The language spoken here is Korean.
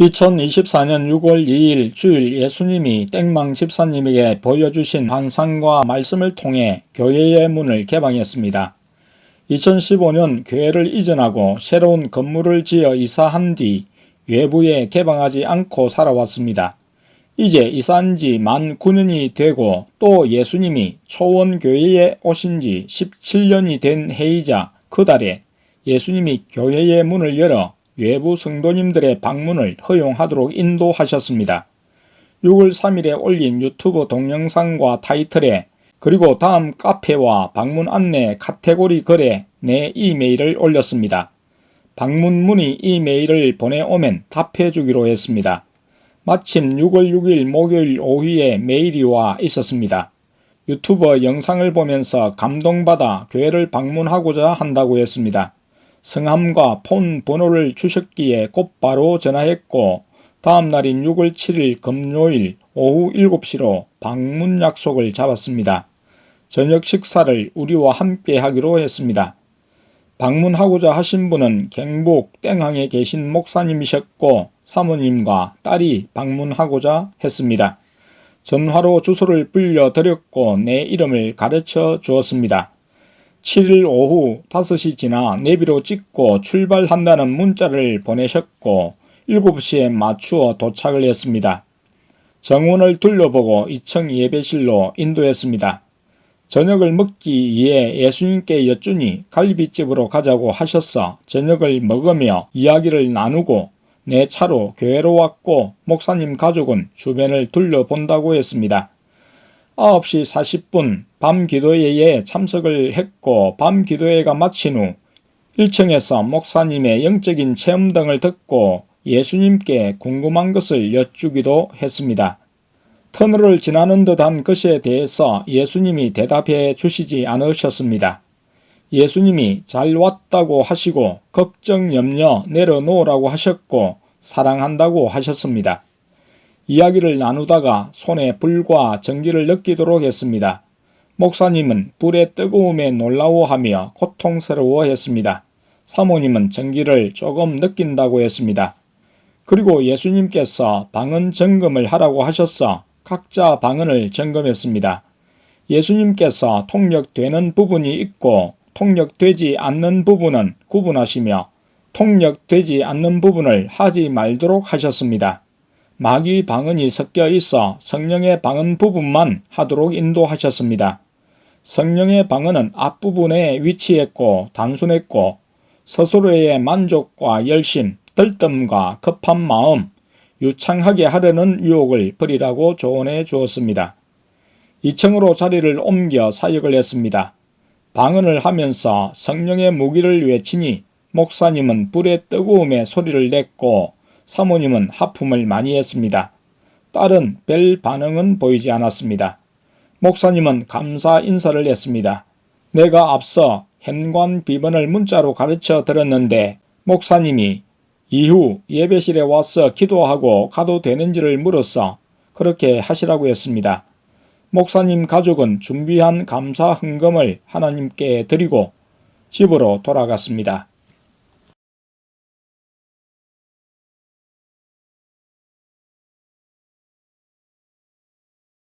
2024년 6월 2일 주일 예수님이 땡망 집사님에게 보여주신 환상과 말씀을 통해 교회의 문을 개방했습니다. 2015년 교회를 이전하고 새로운 건물을 지어 이사한 뒤 외부에 개방하지 않고 살아왔습니다. 이제 이사한 지 만 9년이 되고 또 예수님이 초원교회에 오신 지 17년이 된 해이자 그 달에 예수님이 교회의 문을 열어 외부 성도님들의 방문을 허용하도록 인도하셨습니다. 6월 3일에 올린 유튜브 동영상과 타이틀에 그리고 다음 카페와 방문 안내 카테고리 글에 내 이메일을 올렸습니다. 방문 문의 이메일을 보내오면 답해주기로 했습니다. 마침 6월 6일 목요일 오후에 메일이 와 있었습니다. 유튜버 영상을 보면서 감동받아 교회를 방문하고자 한다고 했습니다. 성함과 폰 번호를 주셨기에 곧바로 전화했고 다음 날인 6월 7일 금요일 오후 7시로 방문 약속을 잡았습니다. 저녁 식사를 우리와 함께 하기로 했습니다. 방문하고자 하신 분은 경북 땡항에 계신 목사님이셨고 사모님과 딸이 방문하고자 했습니다. 전화로 주소를 불려드렸고 내 이름을 가르쳐 주었습니다. 7일 오후 5시 지나 내비로 찍고 출발한다는 문자를 보내셨고 7시에 맞추어 도착을 했습니다. 정원을 둘러보고 2층 예배실로 인도했습니다. 저녁을 먹기 위해 예수님께 여쭈니 갈비집으로 가자고 하셔서 저녁을 먹으며 이야기를 나누고 내 차로 교회로 왔고 목사님 가족은 주변을 둘러본다고 했습니다. 9시 40분 밤 기도회에 참석을 했고 밤 기도회가 마친 후 1층에서 목사님의 영적인 체험 등을 듣고 예수님께 궁금한 것을 여쭈기도 했습니다. 터널을 지나는 듯한 것에 대해서 예수님이 대답해 주시지 않으셨습니다. 예수님이 잘 왔다고 하시고 걱정 염려 내려놓으라고 하셨고 사랑한다고 하셨습니다. 이야기를 나누다가 손에 불과 전기를 느끼도록 했습니다. 목사님은 불의 뜨거움에 놀라워하며 고통스러워했습니다. 사모님은 전기를 조금 느낀다고 했습니다. 그리고 예수님께서 방언 점검을 하라고 하셔서 각자 방언을 점검했습니다. 예수님께서 통역되는 부분이 있고 통역되지 않는 부분은 구분하시며 통역되지 않는 부분을 하지 말도록 하셨습니다. 마귀 방언이 섞여 있어 성령의 방언 부분만 하도록 인도하셨습니다. 성령의 방언은 앞부분에 위치했고 단순했고 스스로의 만족과 열심, 들뜸과 급한 마음, 유창하게 하려는 유혹을 버리라고 조언해 주었습니다. 2층으로 자리를 옮겨 사역을 했습니다. 방언을 하면서 성령의 무기를 외치니 목사님은 불의 뜨거움에 소리를 냈고 사모님은 하품을 많이 했습니다. 딸은 별 반응은 보이지 않았습니다. 목사님은 감사 인사를 했습니다. 내가 앞서 현관 비번을 문자로 가르쳐 드렸는데 목사님이 이후 예배실에 와서 기도하고 가도 되는지를 물었어 그렇게 하시라고 했습니다. 목사님 가족은 준비한 감사 헌금을 하나님께 드리고 집으로 돌아갔습니다.